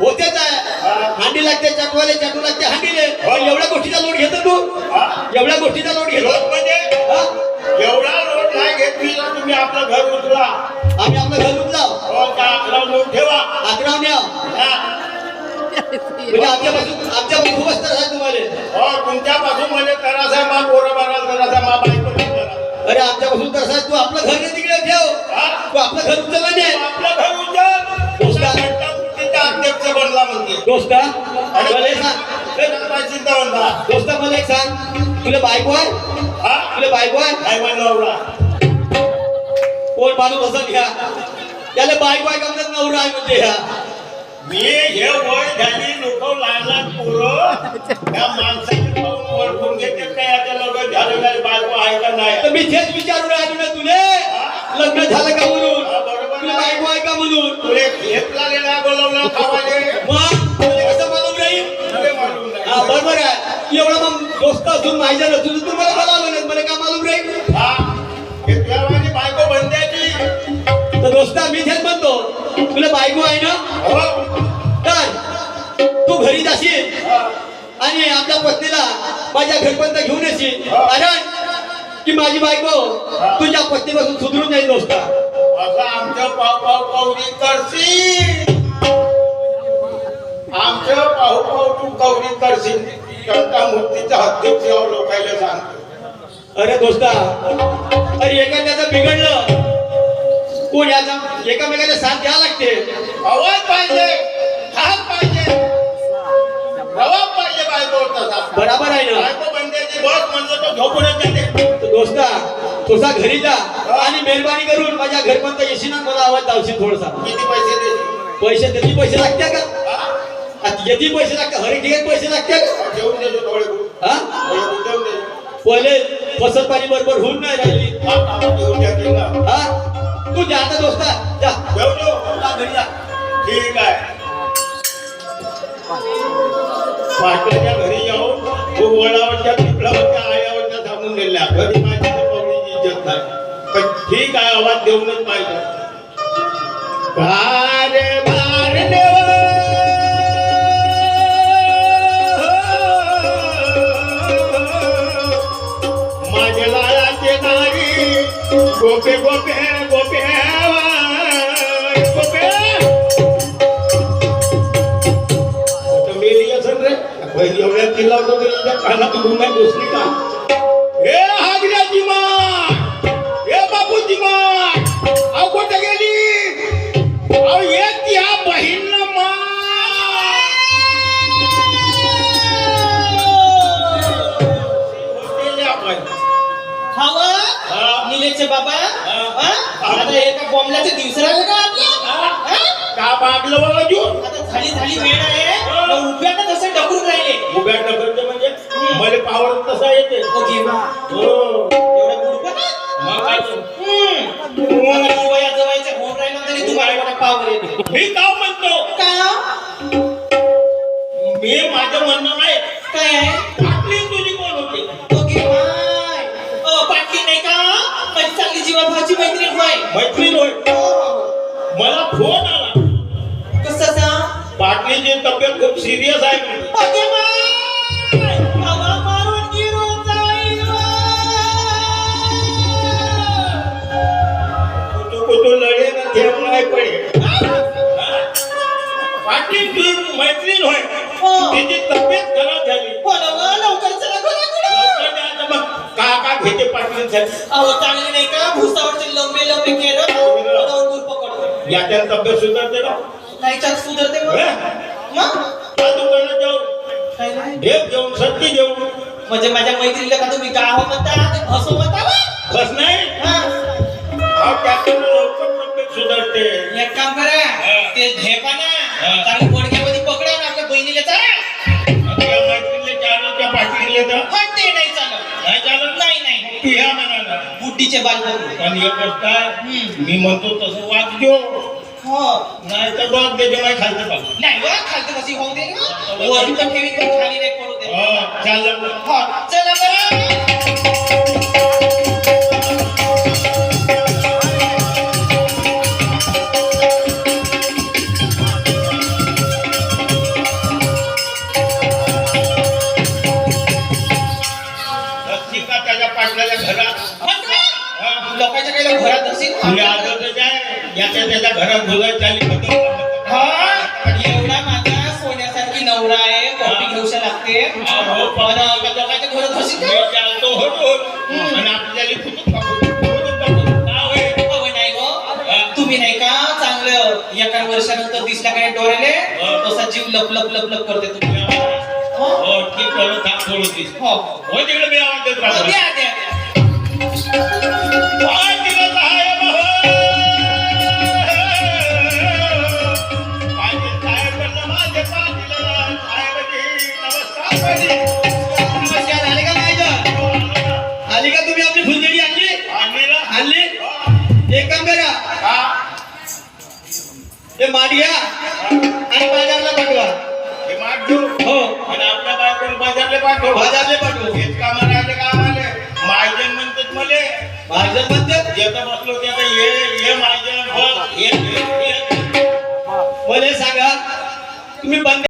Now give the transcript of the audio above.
होतेच आहे हांडी लागते चटवाले चटू लागते हांडीले एवढ्या गोष्टीचा लोट घेतो तू? एवढ्या गोष्टीचा लोट घेतो म्हणजे? एवढा लोट नाही घेतली तुम्ही आपलं घर उचला आम्ही आपलं घर उचलाव हो का अकरा लोट ठेवा आकराव न्याव हा. म्हणजे आमच्यापासून आमच्यापासून खूपच त्रास आहे तुम्हाला हो तुमच्यापासून म्हणजे तरासा मा पोरं माराल तरासा मा बायको. अरे आमच्यापासून त्रास तू आपलं घर नाही तिकडे ठेव हा? तू आपलं घर उचललं नाही आपलं घर उचल. अध्यक्ष बनला म्हणजे दोस्त? मला एक सांग म्हणता दोस्त मला एक सांग. तुला बायको आहे? हा? तुला बायको आहे? काय नवरा. कोण माणूस असं घ्या. त्याला बायको आहे का नवरा आहे म्हणजे ह्या? मी हे वय झाली लोक लहान लहान पोरं. त्या माणसाची ओळखून घेते काय आता लग्न झालं काय बायको आहे का नाही? तर मी तेच विचारून राहिलो ना तुले. लग्न झालं का म्हणून? तुला. बायको आहे का म्हणून? तुले जाशील. आणि आपल्या पत्नीला माझ्या घरपर्यंत घेऊन येशील. कारण की माझी बायको. तुझ्या पत्नीपासून सुधरून जाईल दोस्ता असं आमचं पाव पाव कवरी करशील. आमचं पाहू पाहू तू कवरी करशील. करता मूर्तीचा अध्यक्ष लोकायला सांगतो. अरे दोस्ता अरे एखाद्याचं बिघडलं कोण याचा एकामेकाला साथ द्यावा लागते. आवाज पाहिजे. बराबर आहे ना? बायको बंद्याची बस म्हणलं तर झोपूनच जाते. तर दोस्ता तुझा घरी जा आणि मेहरबानी करून माझ्या घरपर्यंत येशील ना मला आवाज लावशील थोडासा. किती पैसे देशील? पैसे त्याची पैसे लागते का? आता किती पैसे लागते हर एक पैसे लागते का? जेवून देतो हा? देतो पहिले फसल पाणी बरोबर होऊन नाही राहिली. हा, ना. हा? तू जा आता दोस्ता जा. जेवू देऊ. जा घरी जा. ठीक आहे. पाटलाच्या घरी वडावरच्या पिपळावरच्या आयावरच्या सांगून गेल्या घरी माझी तर इज्जत नाही. पण ठीक आहे आवाज देऊनच पाहिजे. कारे माझ्या लाळाचे नारी गोपे गोपे तिला होतो तरी तिच्या कानात घुमाय घुसली का? हे हागऱ्याची माय हे बापूची माय अहो कुठे गेली? अहो एक या बहीण माय खावा? हा. निलेचे बाबा? आता एका बॉम्बलाचे दिवस राहिले का आपल्या? का मागलं बाबा जू आता झाली वेळ आहे. मग उभ्यानं तसं ढकलून राहिले. उभ्या ढकलते म्हणजे? मला पावर तसा येते. हो घेवा हो. एवढा गुडपा ना मग काय ते? हम्म. वया जवायचं होऊन राहिलं तरी तुम्हाला पावर येते मी का म्हणतो. का मी माझं म्हणणं नाही काय आहे? आपली तुझी कोण होती? ओ पाटली नाही का? माझी चांगली जीवाभावाची मैत्रीण होय. मैत्रीण होय. हो. मला फोन आला कसं पाटलीची तब्येत खूप सिरियस आहे. ना पाटील मैत्रीण होय. हो. तिची तब्येत खराब झाली. हो ना व, लवकर चला घरा घरा. लवकर द्या आता मग का का घेते अहो चांगले नाही का? भुसावरचे लंबे लंबे केलं याच्या तब्येत सुधारते का नाही चाल सुधरते मग मग? त्या दुकानात जाऊ काय नाही. ढेप घेऊन सत्ती घेऊन. म्हणजे माझ्या मैत्रिणीला का तुम्ही हो म्हणता? ते हसो म्हणता? बस नाही? हा. त्याच्यानं लवकर तब्येत सुधारते. एक काम करा. ते झेपा ना. चांगली बोडक्यामध्ये पकडा ना आपल्या बहिणीला चला. त्या मैत्रिणीला चालत त्या पाटील तर. पण ते नाही चालत. नाही चालत? नाही नाही. पिया म्हणाला. बुड्डीचे बाल पण एक गोष्ट. मी म्हणतो तसं নাই তো রক দে জমাই খাইতে পারো নাই ও খাইতে বসি হোম দে ও আমি তো কেবি তো খালি রে করো দে ও बरं काय घरात असेल. तुला आदतच आहे याच्या त्याच्या घरात बोलायला चाली पद्धत हा? एवढा माझा सोन्यासारखी नवरा आहे कॉपी घेऊशा लागते. अहो, पण लोकांच्या घरात असेल चालतो होतो आणि आपल्याला हो. तुम्ही नाही का चांगलं एका वर्षानंतर दिसल्या काय डोळ्याले तसा जीव लप लप लप लप करते तुम्ही. हो, ठीक करून थांब थोडं दिस. हो. हो हो, तिकडे मी आवाज देत हो, राहतो. ते माठ घ्या आणि बाजारला पाठवा हे माठ घेऊ. हो आणि आपल्या बायकोला बाजारला पाठव. बाजारले पाठवू